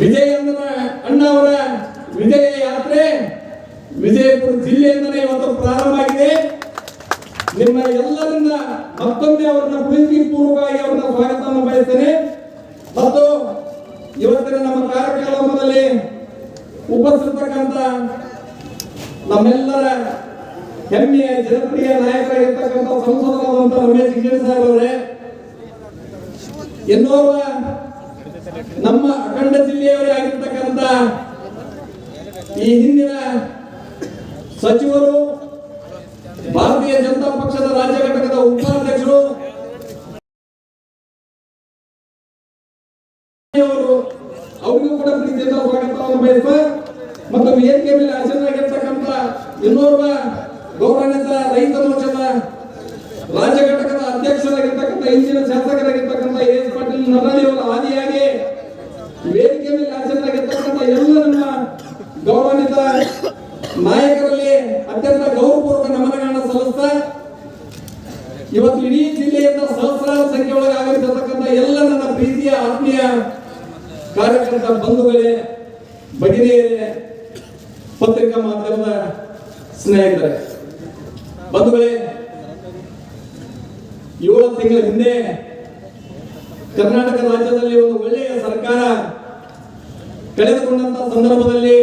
ವಿಜಯ ಅಣ್ಣವರ ವಿಜಯ ಯಾತ್ರೆ ವಿಜಯಪುರ ಜಿಲ್ಲೆಯಿಂದಲೇ ಇವತ್ತು ಪ್ರಾರಂಭ ಆಗಿದೆ ನಿಮ್ಮ ಎಲ್ಲರಿಂದ ಮತ್ತೊಮ್ಮೆ ಅವರನ್ನ ಪ್ರೀತಿ ಪೂರ್ವಕವಾಗಿ ಅವರನ್ನ ಸ್ವಾಗತವನ್ನು ಬಯಸ್ತೇನೆ. ಮತ್ತು ಇವತ್ತಿನ ನಮ್ಮ ಕಾರ್ಯಕ್ರಮದಲ್ಲಿ ಉಪಸ್ಥಿತಕ್ಕಂಥ ನಮ್ಮೆಲ್ಲರ ಹೆಮ್ಮೆಯ, ಜನಪ್ರಿಯ ನಾಯಕರಾಗಿರ್ತಕ್ಕಂಥ ಸಂಸದರಾದಂಥ ರಮೇಶ್ ಜಿಗಣಿ ಸಾಹೇಬ್ ಅವರೇ ಇನ್ನೋರ್ವ ಅಖಂಡ ಆಗಿರ್ತಕ್ಕಂಥ ಈ ಹಿಂದಿನ ಸಚಿವರು ಭಾರತೀಯ ಜನತಾ ಪಕ್ಷದ ರಾಜ್ಯ ಘಟಕದ ಉಪಾಧ್ಯಕ್ಷರು ಅವರು ಅವರಿಗೂ ಕೂಡ ಪ್ರೀತಿಯಿಂದ ಸ್ವಾಗತವನ್ನು ಬಯಸ ಮತ್ತು ವೇದಿಕೆ ಮೇಲೆ ಹಾಜರಾಗಿರ್ತಕ್ಕಂಥ ಇನ್ನೋರ್ವ ಗೌರವಾನ್ವಿತ ರೈತ ಮೋರ್ಚಾದ ರಾಜ್ಯ ಘಟಕದ ಅಧ್ಯಕ್ಷರಾಗಿರ್ತಕ್ಕಂಥ, ಇಂದಿನ ಶಾಸಕರಾಗಿರ್ತಕ್ಕಂಥ ಎಸ್ ಪಾಟೀಲ್ ನರಳಿ ಅವರ ಆದಿಯಾಗಿ ವೇದಿಕೆ ಮೇಲೆ ಹಾಜರಾಗಿರ್ತಕ್ಕಂಥ ಎಲ್ಲ ನಮ್ಮ ಗೌರವಾನ್ವಿತ ನಾಯಕರಲ್ಲಿ ಅತ್ಯಂತ ಗೌರವಪೂರ್ವಕ ನಮನಗಳನ್ನ ಸಲ್ಲಿಸ್ತಾ ಇವತ್ತು ಇಡೀ ಜಿಲ್ಲೆಯಿಂದ ಸಹಸ್ರಾರು ಸಂಖ್ಯೆ ಒಳಗೆ ಆಗಮಿಸಿರ್ತಕ್ಕಂಥ ಎಲ್ಲ ನನ್ನ ಪ್ರೀತಿಯ, ಆತ್ಮೀಯ ಕಾರ್ಯಕರ್ತ ಬಂಧುಗಳೇ, ಭಗಿನಿಯರೇ, ಪತ್ರಿಕಾ ಮಾಧ್ಯಮದ ಸ್ನೇಹಿತರೆ. ಬಂಧುಗಳೇ, ಏಳು ತಿಂಗಳ ಹಿಂದೆ ಕರ್ನಾಟಕ ರಾಜ್ಯದಲ್ಲಿ ಒಂದು ಒಳ್ಳೆಯ ಸರ್ಕಾರ ಕಳೆದುಕೊಂಡಂತ ಸಂದರ್ಭದಲ್ಲಿ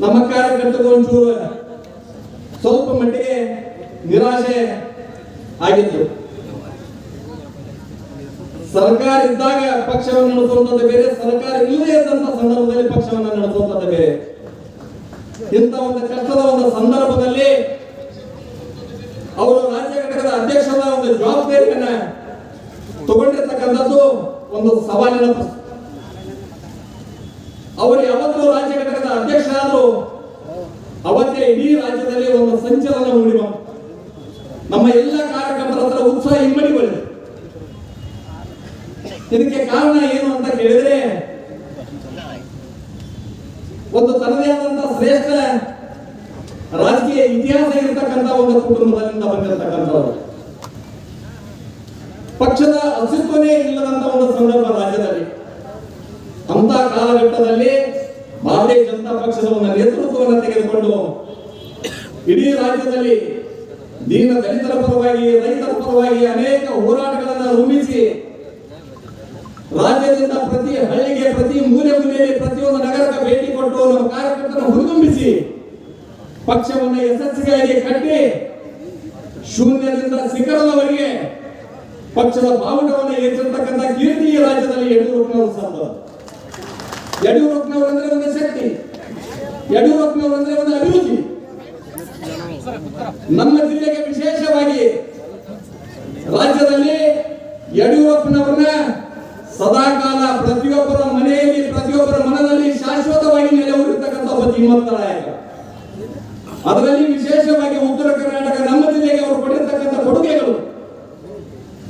ನಮ್ಮ ಕಾರ್ಯಕರ್ತರು ಸ್ವಲ್ಪ ಮಟ್ಟಿಗೆ ನಿರಾಶೆ ಆಗಿತ್ತು ಸರ್ಕಾರ ಇದ್ದಾಗ ಪಕ್ಷವನ್ನು ನಡೆಸುವಂತದ್ದು ಬೇರೆ, ಸರ್ಕಾರ ಇಲ್ಲದೇ ಇದ್ದಂತ ಸಂದರ್ಭದಲ್ಲಿ ಪಕ್ಷವನ್ನು ನಡೆಸುವಂತದ್ದು ಬೇರೆ ಇಂಥ ಒಂದು ಕಷ್ಟದ ಒಂದು ಸಂದರ್ಭದಲ್ಲಿ ಅವರು ರಾಜ್ಯ ಘಟಕದ ಅಧ್ಯಕ್ಷರ ಒಂದು ಜವಾಬ್ದಾರಿಯನ್ನ ತಗೊಂಡಿರ್ತಕ್ಕಂಥದ್ದು ಒಂದು ಸವಾಲಿನ. ಅವರು ಯಾವತ್ತು ರಾಜ್ಯ ಘಟಕದ ಅಧ್ಯಕ್ಷರಾದ್ರು, ಅವತ್ತೇ ಇಡೀ ರಾಜ್ಯದಲ್ಲಿ ಒಂದು ಸಂಚಲನ ಮೂಡಿವ ನಮ್ಮ ಎಲ್ಲ ಕಾರ್ಯಕರ್ತರ ಹತ್ರ ಉತ್ಸಾಹ ಇಮ್ಮಡಿ ಬಂದಿದೆ ಇದಕ್ಕೆ ಕಾರಣ ಏನು ಅಂತ ಕೇಳಿದ್ರೆ, ಒಂದು ತನ್ನದೇ ಆದಂತಹ ಶ್ರೇಷ್ಠ ರಾಜಕೀಯ ಇತಿಹಾಸ ಇರತಕ್ಕಂತ ಒಂದು ಕುಟುಂಬದಿಂದ ಬಂದಿರತಕ್ಕಂಥವ್ರು. ಪಕ್ಷದ ಅಸ್ತಿತ್ವನೇ ಇಲ್ಲದಂತ ಒಂದು ಸಂದರ್ಭ ರಾಜ್ಯದಲ್ಲಿ. ಅಂತ ಕಾಲಘಟ್ಟದಲ್ಲಿ ಭಾರತೀಯ ಜನತಾ ಪಕ್ಷದ ಒಂದು ನೇತೃತ್ವವನ್ನು ತೆಗೆದುಕೊಂಡು ಇಡೀ ರಾಜ್ಯದಲ್ಲಿ ದೀನ ದಲಿತರ ಪರವಾಗಿ, ರೈತರ ಪರವಾಗಿ ಅನೇಕ ಹೋರಾಟಗಳನ್ನು ರೂಪಿಸಿ ರಾಜ್ಯದಿಂದ ಪ್ರತಿ ಹಳ್ಳಿಗೆ, ಪ್ರತಿ ಮೂಲೆ ಮೂಲೆಯಲ್ಲಿ ಪ್ರತಿಯೊಂದು ನಗರಕ್ಕೆ ಭೇಟಿ ಕೊಟ್ಟು ನಮ್ಮ ಕಾರ್ಯಕರ್ತರ ಹುರಿದುಂಬಿಸಿ ಪಕ್ಷವನ್ನು ಯಶಸ್ವಿಯಾಗಿ ಕಟ್ಟಿ ಶೂನ್ಯದಿಂದ ಶಿಖರದವರೆಗೆ ಪಕ್ಷದ ಬಾವುಟವನ್ನು ಹೆಚ್ಚಿರತಕ್ಕಂಥ ಕೀರ್ತಿ ರಾಜ್ಯದಲ್ಲಿ ಯಡಿಯೂರಪ್ಪನವರು ಸಾಧ್ಯ. ಯಡಿಯೂರಪ್ಪನವರು ಅಂದ್ರೆ ಒಂದು ಶಕ್ತಿ. ಯಡಿಯೂರಪ್ಪನವರು ಅಂದ್ರೆ ಒಂದು ಅಭಿವೃದ್ಧಿ. ನಮ್ಮ ಜಿಲ್ಲೆಗೆ ವಿಶೇಷವಾಗಿ ರಾಜ್ಯದಲ್ಲಿ ಯಡಿಯೂರಪ್ಪನವರನ್ನ ಸದಾಕಾಲ ಪ್ರತಿಯೊಬ್ಬರ ಮನೆಯಲ್ಲಿ, ಪ್ರತಿಯೊಬ್ಬರ ಮನದಲ್ಲಿ ಶಾಶ್ವತವಾಗಿ ನೆಲೆಯೂರಿರ್ತಕ್ಕಂಥ ಒಬ್ಬ ಧೀಮಂತ ನಾಯಕ. ಅದರಲ್ಲಿ ವಿಶೇಷವಾಗಿ ಉತ್ತರ ಕರ್ನಾಟಕ, ನಮ್ಮ ಜಿಲ್ಲೆಗೆ ಅವರು ಕೊಟ್ಟಿರ್ತಕ್ಕಂಥ ಕೊಡುಗೆಗಳು.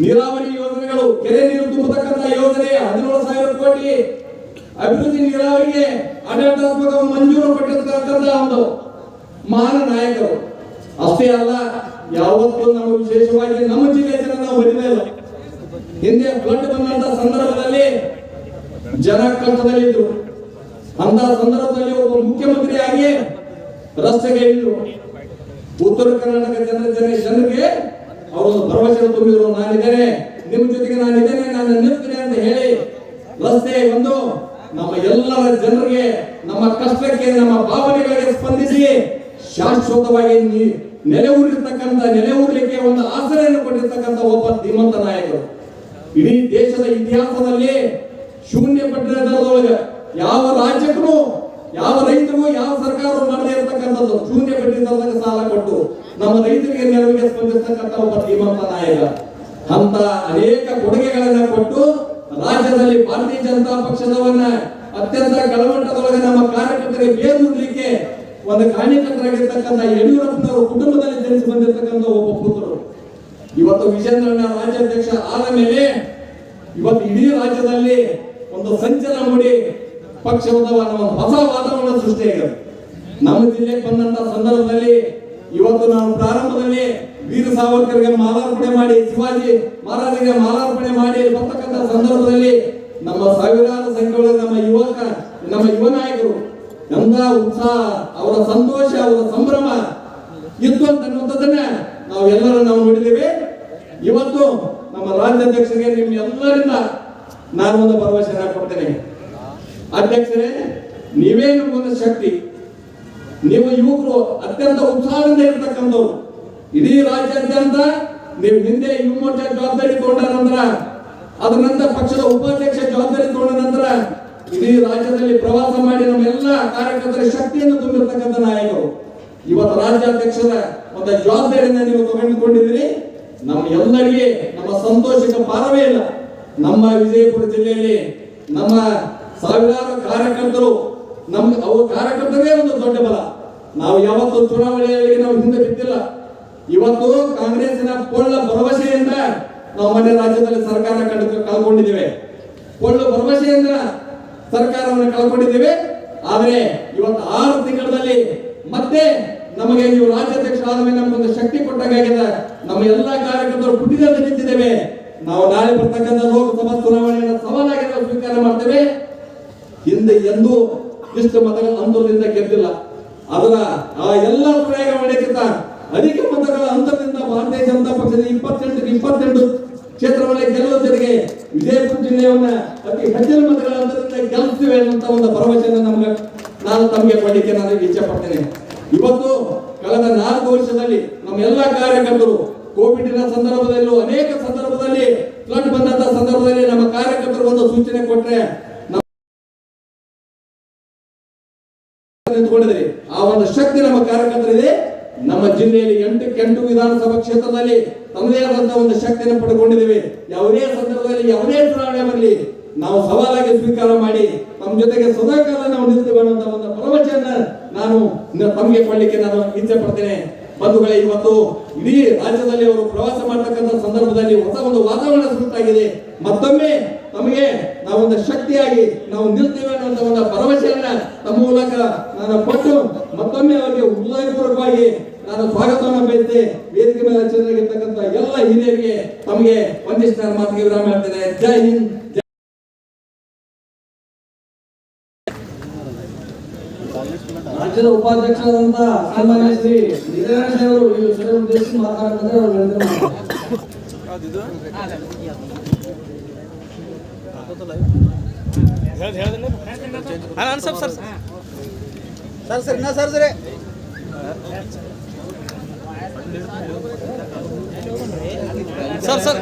ನೀರಾವರಿ ಯೋಜನೆಗಳು, ಕೆರೆ ನೀರು ತುಂಬತಕ್ಕಂಥ ಯೋಜನೆ, ಹದಿನೇಳು ಸಾವಿರ ಕೋಟಿ ಅಭಿವೃದ್ಧಿ ನೀರಾವರಿಗೆ ಆಡಳಿತಾತ್ಮಕ ಮಂಜೂರು ಕೊಟ್ಟಿರ್ತಕ್ಕಂಥ ಒಂದು ಮಹಾನ ನಾಯಕರು. ಅಷ್ಟೇ ಅಲ್ಲ, ಯಾವತ್ತೂ ನಾವು ವಿಶೇಷವಾಗಿ ನಮ್ಮ ಜಿಲ್ಲೆಯ ಜನ ನಾವು ಇಲ್ಲ ಹಿಂದೆ ಫ್ಲಡ್ ಬಂದಂತ ಸಂದರ್ಭದಲ್ಲಿ ಜನ ಕಷ್ಟದಲ್ಲಿದ್ರು ಅಂತ ಸಂದರ್ಭದಲ್ಲಿ ಒಬ್ಬ ಮುಖ್ಯಮಂತ್ರಿಯಾಗಿ ರಸ್ತೆಗೆ ಇಳಿದ್ರು. ಉತ್ತರ ಕರ್ನಾಟಕ ಜನರ ಜನ ಜನರಿಗೆ ಅವರು ಭರವಸೆ ತುಂಬಿದ್ರು. ನಾನಿದ್ದೇನೆ, ನಿಮ್ಮ ಜೊತೆಗೆ ನಾನಿದ್ದೇನೆ, ನಾನು ನಿಲ್ತೇನೆ ಅಂತ ಹೇಳಿ ರಸ್ತೆ ಒಂದು ನಮ್ಮ ಎಲ್ಲರ ಜನರಿಗೆ ನಮ್ಮ ಕಷ್ಟಕ್ಕೆ, ನಮ್ಮ ಭಾವನೆಗಳಿಗೆ ಸ್ಪಂದಿಸಿ ಶಾಶ್ವತವಾಗಿ ನೆಲೆ ಊರಿರ್ತಕ್ಕಂಥ, ನೆಲೆ ಊರ್ಲಿಕ್ಕೆ ಒಂದು ಆಸರೆಯನ್ನು ಕೊಟ್ಟಿರ್ತಕ್ಕಂಥ ಒಬ್ಬ ಧೀಮಂತ ನಾಯಕರು. ಇಡೀ ದೇಶದ ಇತಿಹಾಸದಲ್ಲಿ ಶೂನ್ಯ ಪಟ್ಟಣದೊಳಗೆ ಯಾವ ರಾಜ್ಯಕ್ಕೂ, ಯಾವ ರೈತರು ಯಾವ ಸರ್ಕಾರವು ಮಾಡದೇ ಇರತಕ್ಕಂಥದ್ದು. ಶೂನ್ಯ ದರದಾಗ ಸಾಲ ಕೊಟ್ಟು ನಮ್ಮ ರೈತರಿಗೆ ನೆರವಿಗೆ ಸ್ಪಂದಿಸ್ತಕ್ಕಂಥ ಒಬ್ಬ ಧೀಮಂತ ನಾಯಕ. ಅಂತ ಅನೇಕ ಕೊಡುಗೆಗಳನ್ನ ಕೊಟ್ಟು ರಾಜ್ಯದಲ್ಲಿ ಭಾರತೀಯ ಜನತಾ ಪಕ್ಷದವನ್ನ ಅತ್ಯಂತ ಕೆಳಮಟ್ಟದೊಳಗೆ ನಮ್ಮ ಕಾರ್ಯಕರ್ತರಿಗೆ ಬೇರೂರ್ಲಿಕ್ಕೆ ಒಂದು ಕಾರ್ಯಕರ್ತರಾಗಿರ್ತಕ್ಕಂಥ ಯಡಿಯೂರಪ್ಪನವರು ಕುಟುಂಬದಲ್ಲಿ ಜನಿಸಿ ಬಂದಿರತಕ್ಕಂಥ ಒಬ್ಬ ಪುತ್ರರು. ಇವತ್ತು ವಿಜೇಂದ್ರನ ರಾಜ್ಯಾಧ್ಯಕ್ಷ ಆದ ಮೇಲೆ ಇವತ್ತು ಇಡೀ ರಾಜ್ಯದಲ್ಲಿ ಒಂದು ಸಂಚಲನ ಮೂಡಿ ಪಕ್ಷದ ಹೊಸ ವಾತಾವರಣ ಸೃಷ್ಟಿಯಾಗಿದೆ. ನಮ್ಮ ಜಿಲ್ಲೆಗೆ ಬಂದಂತ ಸಂದರ್ಭದಲ್ಲಿ ಇವತ್ತು ನಾವು ಪ್ರಾರಂಭದಲ್ಲಿ ವೀರ ಸಾವರ್ಕರ್ಗೆ ಮಾಲಾರ್ಪಣೆ ಮಾಡಿ, ಶಿವಾಜಿ ಮಹಾರಾಜರಿಗೆ ಮಾಲಾರ್ಪಣೆ ಮಾಡಿ ಬರ್ತಕ್ಕಂಥ ಸಂದರ್ಭದಲ್ಲಿ ನಮ್ಮ ಸಾವಿರಾರು ಸಂಖ್ಯೆಯ ನಮ್ಮ ಯುವಕ ನಮ್ಮ ಯುವ ನಾಯಕರು ಉತ್ಸಾಹ, ಅವರ ಸಂತೋಷ, ಅವರ ಸಂಭ್ರಮ ಇತ್ತು ಅಂತ ನಾವೆಲ್ಲರೂ ನಾವು ನೋಡಿದ್ದೇವೆ. ಇವತ್ತು ನಮ್ಮ ರಾಜ್ಯಾಧ್ಯಕ್ಷರಿಗೆ ನಿಮ್ಮ ಎಲ್ಲರಿಂದ ನಾನು ಒಂದು ಭರವಸೆ ಕೊಡ್ತೇನೆ. ಅಧ್ಯಕ್ಷರೇ, ನೀವೇ ನಮಗೊಂದು ಶಕ್ತಿ. ನೀವು ಯುವಕರು ಅತ್ಯಂತ ಉತ್ಸಾಹದಿಂದ ಇರತಕ್ಕಂಥವ್ರು. ಇಡೀ ರಾಜ್ಯಾದ್ಯಂತ ನೀವು ಹಿಂದೆ ಯುವ ಮೋರ್ಚಾ ಜವಾಬ್ದಾರಿ ತಗೊಂಡ ನಂತರ ಅದರ ನಂತರ ಪಕ್ಷದ ಉಪಾಧ್ಯಕ್ಷ ಜವಾಬ್ದಾರಿ ತಗೊಂಡ ನಂತರ ಇಡೀ ರಾಜ್ಯದಲ್ಲಿ ಪ್ರವಾಸ ಮಾಡಿ ನಮ್ಮೆಲ್ಲ ಕಾರ್ಯಕರ್ತರ ಶಕ್ತಿಯನ್ನು ತುಂಬಿರ್ತಕ್ಕಂಥ ನಾಯಕರು. ಇವತ್ತು ರಾಜ್ಯಾಧ್ಯಕ್ಷರ ಒಂದು ಜವಾಬ್ದಾರಿಯನ್ನು ನೀವು ತಗೊಂಡುಕೊಂಡಿದ್ದೀರಿ ನಮ್ಮ ಎಲ್ಲರಿಗೆ ನಮ್ಮ ಸಂತೋಷಕ್ಕೆ ಪಾರವೇ ಇಲ್ಲ. ನಮ್ಮ ವಿಜಯಪುರ ಜಿಲ್ಲೆಯಲ್ಲಿ ನಮ್ಮ ಸಾವಿರಾರು ಕಾರ್ಯಕರ್ತರು ನಮ್ಮ ಅವ್ರ ಕಾರ್ಯಕರ್ತರೇ ಒಂದು ದೊಡ್ಡ ಬಲ. ನಾವು ಯಾವತ್ತು ಚುನಾವಣೆಯಲ್ಲಿ ನಾವು ಹಿಂದೆ ಬಿದ್ದಿಲ್ಲ. ಇವತ್ತು ಕಾಂಗ್ರೆಸ್ನ ಪೊಳ್ಳ ಭರವಸೆಯಿಂದ ನಾವು ಮನೆ ರಾಜ್ಯದಲ್ಲಿ ಸರ್ಕಾರ ಕಂಡು ಕಳ್ಕೊಂಡಿದ್ದೇವೆ. ಪೊಳ್ಳು ಭರವಸೆಯಿಂದ ಸರ್ಕಾರವನ್ನು ಕಳ್ಕೊಂಡಿದ್ದೇವೆ. ಆದರೆ ಇವತ್ತು ಆರು ತಿಂಗಳಲ್ಲಿ ಮತ್ತೆ ನಮಗೆ ನೀವು ರಾಜ್ಯಾಧ್ಯಕ್ಷ ಆದಮೇಲೆ ನಮಗೊಂದು ಶಕ್ತಿ ಕೊಟ್ಟಾಗಿದೆ ನಮ್ಮ ಎಲ್ಲಾ ಕಾರ್ಯಕರ್ತರು ಪುಟಿದಲ್ಲಿ ನಿಂತಿದ್ದೇವೆ. ನಾವು ನಾಳೆ ಬರ್ತಕ್ಕಂಥ ಲೋಕಸಭಾ ಚುನಾವಣೆಯನ್ನು ಸವಾಲಾಗಿ ನಾವು ಸ್ವೀಕಾರ ಮಾಡ್ತೇವೆ. ಹಿಂದೆ ಎಂದೂ ಇಷ್ಟು ಮತಗಳ ಅಂತರದಿಂದ ಗೆದ್ದಿಲ್ಲ ಅದರ ಆ ಎಲ್ಲ ಪ್ರಯೋಗಗಳಿಗಿಂತ ಅಧಿಕ ಮತಗಳ ಅಂತರದಿಂದ ಭಾರತೀಯ ಜನತಾ ಪಕ್ಷದ ಇಪ್ಪತ್ತೆಂಟು ಇಪ್ಪತ್ತೆಂಟು ಕ್ಷೇತ್ರಗಳಲ್ಲಿ ಗೆಲ್ಲುವ ಜೊತೆಗೆ ವಿಜಯಪುರ ಜಿಲ್ಲೆಯನ್ನ ಅತಿ ಹೆಚ್ಚಿನ ಮತಗಳ ಅಂತರದಿಂದ ಗೆಲ್ತೀವಿ ಅನ್ನುವಂತ ಒಂದು ಭರವಸೆಯನ್ನು ನಮ್ಗೆ ನಾನು ತಮಗೆ ಕೊಡಲಿಕ್ಕೆ ನಾನು ಇಚ್ಛೆ ಪಡ್ತೇನೆ ಇವತ್ತು ಕಳೆದ ನಾಲ್ಕು ವರ್ಷದಲ್ಲಿ ನಮ್ಮ ಎಲ್ಲ ಕಾರ್ಯಕರ್ತರು ಕೋವಿಡ್ನ ಸಂದರ್ಭದಲ್ಲೂ ಅನೇಕ ಸಂದರ್ಭದಲ್ಲಿ ಫ್ಲಡ್ ಬಂದಂತ ಸಂದರ್ಭದಲ್ಲಿ ನಮ್ಮ ಕಾರ್ಯಕರ್ತರು ಒಂದು ಸೂಚನೆ ಕೊಟ್ರೆ ಒಂದು ಶಕ್ತಿ ನಮ್ಮ ಕಾರ್ಯಕರ್ತರಿದೆ ನಮ್ಮ ಜಿಲ್ಲೆಯಲ್ಲಿ ಎಂಟು ಕೆಂಟು ವಿಧಾನಸಭಾ ಕ್ಷೇತ್ರದಲ್ಲಿ ತಮ್ಮದೇ ಆದಂತಹ ಒಂದು ಶಕ್ತಿಯನ್ನು ಪಡ್ಕೊಂಡಿದ್ದೇವೆ ಯಾವುದೇ ಸಂದರ್ಭದಲ್ಲಿ ಯಾವುದೇ ಚುನಾವಣೆ ಬರಲಿ, ನಾವು ಸವಾಲಾಗಿ ಸ್ವೀಕಾರ ಮಾಡಿ ನಮ್ಮ ಜೊತೆಗೆ ಸದಾಕಾಲ ನಾವು ನಿಲ್ತೇವೆ ಅನ್ನುವಂತ ಒಂದು ಭರವಸೆಯನ್ನ ನಾನು ತಮಗೆ ಕೊಡ್ಲಿಕ್ಕೆ ನಾನು ಇಚ್ಛೆ ಪಡ್ತೇನೆ. ಬಂಧುಗಳೇ ಇವತ್ತು ಇಡೀ ರಾಜ್ಯದಲ್ಲಿ ಅವರು ಪ್ರವಾಸ ಮಾಡತಕ್ಕಂತ ಸಂದರ್ಭದಲ್ಲಿ ಹೊಸ ಒಂದು ವಾತಾವರಣ ಸೃಷ್ಟಿಯಾಗಿದೆ. ಮತ್ತೊಮ್ಮೆ ನಮಗೆ ನಾವೊಂದು ಶಕ್ತಿಯಾಗಿ ನಾವು ನಿಲ್ತೇವೆ ಅನ್ನುವಂತ ಒಂದು ಭರವಸೆಯನ್ನ ತಮ್ಮ ಮೂಲಕ ನಾನು ಕೊಟ್ಟು ಮತ್ತೊಮ್ಮೆ ಅವರಿಗೆ ಹೃದಯಪೂರ್ವಕವಾಗಿ ನಾನು ಸ್ವಾಗತವನ್ನು ಬಯಸಿದೆ ವೇದಿಕೆ ಮೇಲೆ ಚೆನ್ನಾಗಿರ್ತಕ್ಕಂಥ ಎಲ್ಲ ಹಿರಿಯರಿಗೆ ತಮಗೆ ಒಂದಿಷ್ಟು ನಾನು ಮಾತಿಗೆ ವಿರಾಮ ಹೇಳ್ತೇನೆ. ಜೈ ಹಿಂದ್. ರಾಜ್ಯದ ಉಪಾಧ್ಯಕ್ಷರಾದಂತ ಸನ್ಮಾನ್ಯ ಶ್ರೀ ನಿರಂಜನ್ ಅವರು ಈ ಸಭೆ ಉದ್ದೇಶಿಸಿ ಮಾತನಾಡ್ತಾರೆ ಅವರು ಹೇಳಿದ್ರೆ ಮಾತಾಡ್ತಾರೆ. ಅಣ್ಣ ಸರ್ ಸರ್ ಸರ್ ಸರ್ ಇನ್ನ ಸರ್ ಸರಿ ಸರ್ ಸರ್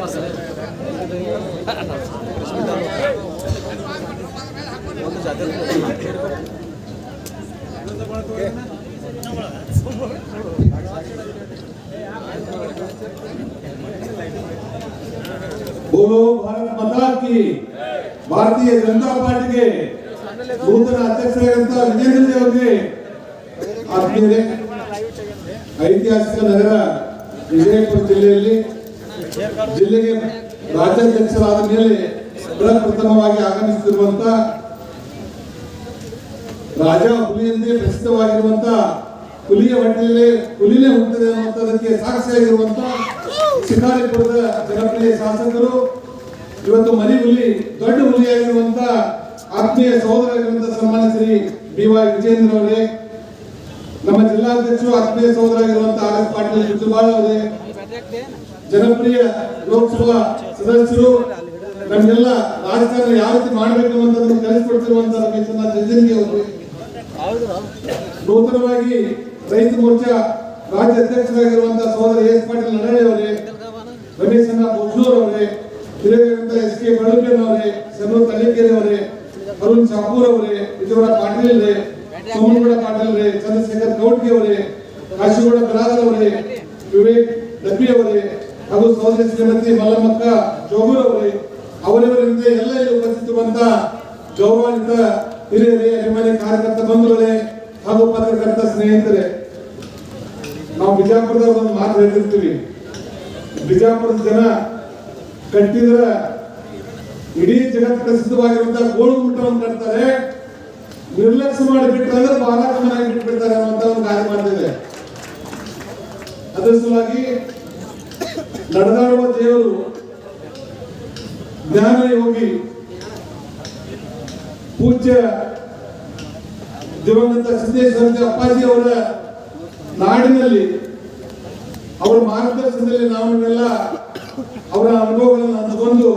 बोलो भारत माता की ಭಾರತೀಯ ಜನತಾ ಪಾರ್ಟಿಗೆ ನೂತನ ಅಧ್ಯಕ್ಷರಾದಂತ ವಿಜೇಂದ್ರ ಅವರಿಗೆ ಆತ್ಮೀಯರೇ ಐತಿಹಾಸಿಕ ನಗರ ವಿಜಯಪುರ ಜಿಲ್ಲೆಯಲ್ಲಿ ಜಿಲ್ಲೆಗೆ ರಾಜ್ಯಾಧ್ಯಕ್ಷರಾದ ಮೇಲೆ ಪ್ರಪ್ರಥಮವಾಗಿ ಆಗಮಿಸುತ್ತಿರುವಂತ ರಾಜ ಹುಲಿ ಎಂದೇ ಪ್ರಸಿದ್ಧವಾಗಿರುವಂತ ಹುಲಿಯ ಹೊಟ್ಟೆಯಲ್ಲಿ ಹುಲಿನೇ ಹುಟ್ಟಿದೆ ಅನ್ನುವಂಥದಕ್ಕೆ ಸಾಕ್ಷಿಯಾಗಿರುವಂತ ಶಿಕಾರಿಪುರದ ಜನಪ್ರಿಯ ಶಾಸಕರು. ಇವತ್ತು ಮರಿ ಹುಲಿ, ದೊಡ್ಡ ಹುಲಿಯಾಗಿರುವಂತ ಆತ್ಮೀಯ ಸಹೋದರಾಗಿರುವಂತಹ ಸನ್ಮಾನ ಶ್ರೀ ಬಿ ವೈ ವಿಜೇಂದ್ರ ಅವರೇ, ನಮ್ಮ ಜಿಲ್ಲಾಧ್ಯಕ್ಷರು, ಆತ್ಮೀಯ ಸಹೋದರಾಗಿರುವಂತಹ ಆರ್ ಎಸ್ ಪಾಟೀಲ್ ಜುಜುಬಾಳ್ ಅವರೇ, ಜನಪ್ರಿಯ ಲೋಕಸಭಾ ಸದಸ್ಯರು ನಮಗೆಲ್ಲ ರಾಜಕಾರಣ ಯಾವ ರೀತಿ ಮಾಡಬೇಕು ಅನ್ನೋದನ್ನು ಕಲಿಸ್ಕೊಡ್ತಿರುವಂತ ರಮೇಶನ ಜಂಜನಿಗೆ ಅವರು. ನೂತನವಾಗಿ ರೈತ ಮೋರ್ಚಾ ರಾಜ್ಯ ಅಧ್ಯಕ್ಷರಾಗಿರುವಂತಹ ಸಹೋದರ ಎಸ್ ಪಾಟೀಲ್ ನಡಳೆ ಅವರೇ ಅಣ್ಣ ಮುಜ್ನೂರ್ ಅವರೇ ಹಿರಿಯರಾದಂತ ಎಸ್ ಕೆ ಬಳುಕನ್ ಅವರೇ ಅವರೇ ಅರುಣ್ ಶಾಪೂರ್ ಅವರೇ ವಿಜಯವಾಡ ಪಾಟೀಲ್ ರೇ ಸೋಮನಗೌಡ ಪಾಟೀಲ್ ರೇ ಚಂದ್ರಶೇಖರ್ ಗೌಡ್ಗೆ ಅವರೇ ಕಾಶಿಗೌಡ ಕಲಾದರ್ ಅವರೇ ವಿವೇಕ್ ಡಬ್ಬಿ ಅವರೇ ಹಾಗೂ ಸಹೋದರಿ ಶ್ರೀಮತಿ ಮಲ್ಲಮ್ಮಕ್ಕ ಜೋಗೂರ್ ಅವರೇ ಅವರಿವರಿಂದ ಎಲ್ಲ ಇಲ್ಲಿ ಉಪಸ್ಥಿತಿರುವಂತ ಗೌರವಾನ್ವಿತ ಹಿರಿಯರೇ ಅಭಿಮಾನಿ ಕಾರ್ಯಕರ್ತ ಬಂಧುಗಳೇ ಹಾಗೂ ಪತ್ರಕರ್ತ ಸ್ನೇಹಿತರೆ, ನಾವು ಬಿಜಾಪುರದ ಒಂದು ಮಾತು ಹೇಳ್ತಿರ್ತೀವಿ ಬಿಜಾಪುರದ ಜನ ಕಟ್ಟಿದ್ರ ಇಡೀ ಜಗತ್ ಪ್ರಸಿದ್ಧವಾಗಿರುವಂತಹ ಗೋಳುಗುಟ್ಟವನ್ನು ಕಟ್ತಾರೆ. ನಿರ್ಲಕ್ಷ್ಯ ಮಾಡಿ ಬಿಟ್ಟರೆ ಅಂದ್ರೆ ಬಿಟ್ಟು ಬಿಟ್ಬಿಡ್ತಾರೆ ಅನ್ನುವಂತ ಒಂದು ಕಾರ್ಯ ಮಾಡ್ತಿದೆ. ಅದರ ಸಲುವಾಗಿ ನಡೆದಾಡುವ ದೇವರು ಜ್ಞಾನ ಯೋಗಿ ಪೂಜ್ಯ ದಿವಂಗತ ಸಿದ್ದೇಶ್ವರ ಅಪ್ಪಾಜಿ ಅವರ ನಾಡಿನಲ್ಲಿ, ಅವರ ಮಾರ್ಗದರ್ಶನದಲ್ಲಿ ನಾವೆಲ್ಲ ಅವರ ಅನುಭವಗಳನ್ನು ತಗೊಂಡು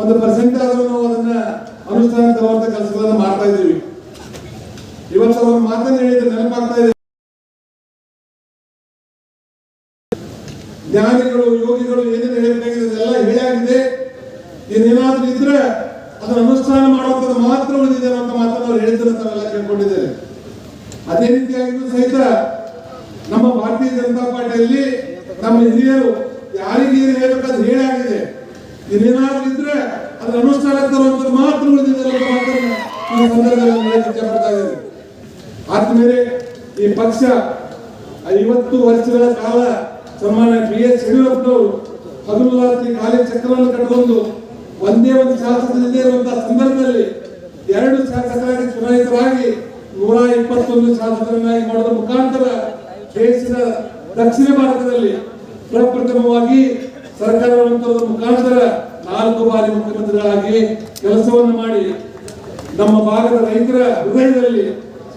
ಒಂದು ಪರ್ಸೆಂಟ್ ಆದರೂ ನಾವು ಅದನ್ನ ಅನುಷ್ಠಾನ ತರುವಂತ ಕೆಲಸಗಳನ್ನು ಮಾಡ್ತಾ ಇದ್ದೀವಿ. ಇವತ್ತು ಅವರ ಮಾತನ್ನು ಹೇಳಿದ್ರೆ ನೆನಪಾಗ್ತಾ ಇದೆ. ಜ್ಞಾನಿಗಳು, ಯೋಗಿಗಳು ಏನೇನು ಹೇಳಬೇಕಾಗಿದೆ ಅದೆಲ್ಲ ಹೇಳಾಗಿದೆ ಇನ್ನೇನಾದ್ರೂ ಇದ್ರೆ ಅದನ್ನ ಅನುಷ್ಠಾನ ಮಾಡುವಂಥದ್ದು ಮಾತ್ರ ಉಳಿದಿದೆ ಅಂತ ಮಾತನ್ನು ಅವ್ರು ಹೇಳಿದ್ರು ತಾವೆಲ್ಲ ಕೇಳ್ಕೊಂಡಿದ್ದೇವೆ. ಅದೇ ರೀತಿಯಾಗಿ ಸಹಿತ ನಮ್ಮ ಭಾರತೀಯ ಜನತಾ ಪಾರ್ಟಿಯಲ್ಲಿ ನಮ್ಮ ಹಿರಿಯರು ಯಾರಿಗೆ ಏನು ಹೇಳ್ಬೇಕಾದ್ರೆ ಹೇಳಾಗಿದೆ ಇನ್ನೇನಾದ್ರೂ ಇದ್ರೆ ಅದರ ಅನುಷ್ಠಾನ ತರುವಂಥದ್ದು ಮಾತ್ರ ಉಳಿದಿದೆ ಅಂತ ಈ ಸಂದರ್ಭದಲ್ಲಿ ಈ ಪಕ್ಷ ಐವತ್ತು ವರ್ಷಗಳ ಕಾಲ ಸನ್ಮಾನ್ಯ ಬಿ ಎಸ್ ಯಡಿಯೂರಪ್ಪನವರು ಹಗಲುರಾತ್ರಿ ಖಾಲಿ ಚಕ್ರವನ್ನು ಕಟ್ಟಿಕೊಂಡು ಒಂದೇ ಒಂದು ಶಾಸಕರಿಲ್ಲದೆ ಇರುವಂತಹ ಸಂದರ್ಭದಲ್ಲಿ ಎರಡು ಶಾಸಕರಾಗಿ ಚುನಾಯಿತರಾಗಿ ನೂರ ಇಪ್ಪತ್ತೊಂದು ಶಾಸಕರನ್ನಾಗಿ ಮಾಡುವ ಮುಖಾಂತರ ದೇಶದ ದಕ್ಷಿಣ ಭಾರತದಲ್ಲಿ ಪ್ರಪ್ರಥಮವಾಗಿ ಸರ್ಕಾರವನ್ನು ಮುಖಾಂತರ ನಾಲ್ಕು ಬಾರಿ ಮುಖ್ಯಮಂತ್ರಿಗಳಾಗಿ ಕೆಲಸವನ್ನು ಮಾಡಿ ನಮ್ಮ ಭಾಗದ ರೈತರ ಹೃದಯದಲ್ಲಿ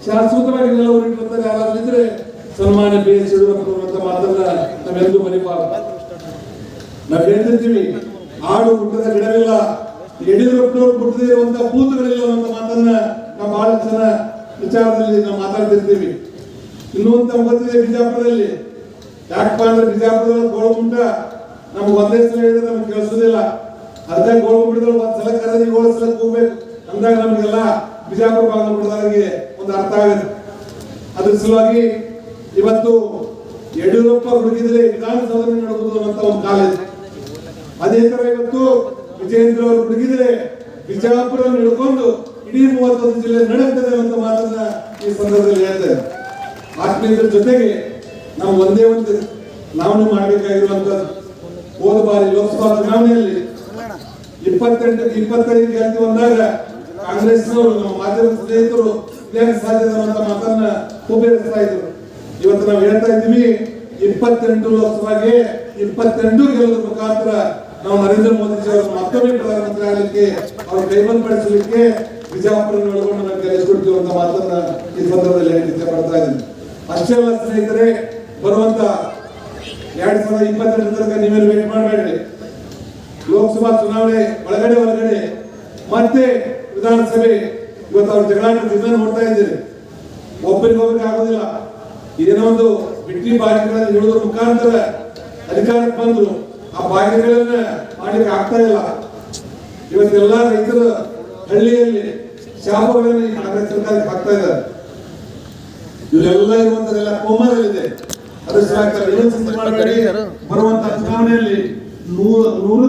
ಶಾಶ್ವತವಾಗಿ ನೆಲವರಿಟ್ಟಿರ್ತಾರೆ ಯಾರಾದ್ರಿದ್ರೆ ಸನ್ಮಾನ್ಯ ಬಿ ಎಸ್ ಯಡಿಯೂರಪ್ಪ ಮಾತನ್ನ ನಾವೆಂದೂ ಮರಿಬಾರದು ನಾವು ಆಡು ಹುಟ್ಟದ ಗಿಡವಿಲ್ಲ ಯಡಿಯೂರಪ್ಪನವರು ಹುಟ್ಟದೇ ಇರುವಂತ ಬೂತ್ಗಳಿಲ್ಲ ಅಂತ ಮಾತನ್ನ ನಾವು ಬಹಳ ಜನ ವಿಚಾರದಲ್ಲಿ ನಾವು ಮಾತಾಡ್ತಿರ್ತೀವಿ. ಇನ್ನು ಅಂತ ಗೊತ್ತಿದೆ ಬಿಜಾಪುರದಲ್ಲಿ. ಯಾಕಪ್ಪ ಅಂದ್ರೆ ಬಿಜಾಪುರದಲ್ಲಿ ಗೋಳಗುಂಟ ನಮ್ಗೆ ಒಂದೇ ಸಲ ಹೇಳಿದ್ರೆ ನಮ್ಗೆ ಕೇಳಿಸೋದಿಲ್ಲ. ಅರ್ಧ ಗೋಳಗುಂಟದಲ್ಲಿ ಒಂದ್ ಸಲ ಕರೆದಿ, ಏಳು ಸಲ ಹೋಗ್ಬೇಕು ಅಂದಾಗ ನಮಗೆಲ್ಲ ಬಿಜಾಪುರ ಭಾಗಕ್ಕೆ ಒಂದು ಅರ್ಥ ಆಗುತ್ತೆ. ಅದ್ರ ಸಲುವಾಗಿ ಇವತ್ತು ಯಡಿಯೂರಪ್ಪ ಹುಡುಗಿದ್ರೆ ವಿಧಾನಸೌಧ ನಡೆಬಹುದು ಅಂತ ಒಂದು ಕಾಲೇಜ್ ಅದೇ ತರ ಇವತ್ತು ವಿಜೇಂದ್ರ ಅವರು ಹುಡುಗಿದ್ರೆ ಬಿಜಾಪುರ ಹಿಡ್ಕೊಂಡು ಇಡೀ ಮೂವತ್ತೊಂದು ಜಿಲ್ಲೆ ನಡೆಯುತ್ತದೆ ಅಂತ ಮಾತನ್ನ ಈ ಸಂದರ್ಭದಲ್ಲಿ ಹೇಳ್ತೇವೆ ಆತ್ಮೀಯರ ಜೊತೆಗೆ ನಾವು ಒಂದೇ ಒಂದು ನಾವು ಮಾಡಬೇಕಾಗಿರುವಂತದ್ದು ಹೋದ ಬಾರಿ ಲೋಕಸಭಾ ಚುನಾವಣೆಯಲ್ಲಿ ಇಪ್ಪತ್ತೆಂಟು ಇಪ್ಪತ್ತೈದು ಗೆಲ್ತಿ ಬಂದಾಗ ಕಾಂಗ್ರೆಸ್ ನಮ್ಮ ಮಾಧ್ಯಮ ಸ್ನೇಹಿತರು ಇದ್ಯಾಕೆ ಸಾಧ್ಯ ಅಂತ ಮಾತನ್ನ ಉಪಯೋಗಿಸ್ತಾ ಇದ್ರು. ಇವತ್ತು ನಾವು ಹೇಳ್ತಾ ಇದ್ದೀವಿ, ಇಪ್ಪತ್ತೆಂಟು ಲೋಕಸಭೆಗೆ ಇಪ್ಪತ್ತೆಂಟು ಗೆಲ್ಲುವ ಮುಖಾಂತರ ನಾವು ನರೇಂದ್ರ ಮೋದಿ ಅವರು ಮತ್ತೊಮ್ಮೆ ಪ್ರಧಾನಮಂತ್ರಿ ಆಗಲಿಕ್ಕೆ ಅವ್ರ ಕೈಬಂಧಪಡಿಸಲಿಕ್ಕೆ ಬಿಜಾಪುರ ಒಳಗೊಂಡು ನಾವು ಕಲಿಸ್ಕೊಡ್ತೀವಿ ಅಂತ ಮಾತನ್ನ ಈ ಸಂದರ್ಭದಲ್ಲಿ ಹೇಳಿಕೆ ಮಾಡ್ತಾ ಇದ್ದೀನಿ. ಅಷ್ಟೇ ಅಲ್ಲ ಸ್ನೇಹಿತರೆ, ಬರುವಂತ ಎರಡ್ ಸಾವಿರದ ಇಪ್ಪತ್ತೆರಡು ತನಕ ನೀವೇನು ವೇಟ್ ಮಾಡಬೇಡ್ರಿ. ಲೋಕಸಭಾ ಚುನಾವಣೆ ಒಳಗಡೆ ಒಳಗಡೆ ಮತ್ತೆ ವಿಧಾನಸಭೆ ಇವತ್ತು ಅವ್ರ ಜಗಳಾಟ ನೋಡ್ತಾ ಇದ್ದೀರಿ ಒಬ್ಬರಿಗೊಬ್ಬರಿಗೆ ಆಗೋದಿಲ್ಲ. ಏನೋ ಒಂದು ಬಿಟ್ಟಿ ಬಾಗಿಗಳನ್ನು ಹೇಳೋದ್ರ ಮುಖಾಂತರ ಅಧಿಕಾರಕ್ಕೆ ಬಂದ್ರು. ಆ ಬಾಗಿಲುಗಳನ್ನ ಮಾಡ್ಲಿಕ್ಕೆ ಆಗ್ತಾ ಇಲ್ಲ. ಇವತ್ತೆಲ್ಲ ರೈತರು ಹಳ್ಳಿಯಲ್ಲಿ ಶಾಪಗಳನ್ನು ಕಾಂಗ್ರೆಸ್ ಸರ್ಕಾರ ಹಾಕ್ತಾ ಇದ್ದಾರೆ. ಇವರೆಲ್ಲ ಇರುವಂತದೆಲ್ಲ ಕೋಮದಲ್ಲಿದೆ ಅದು ಬರುವಂತ ಚುನಾವಣೆಯಲ್ಲಿ ನೂರ ನೂರು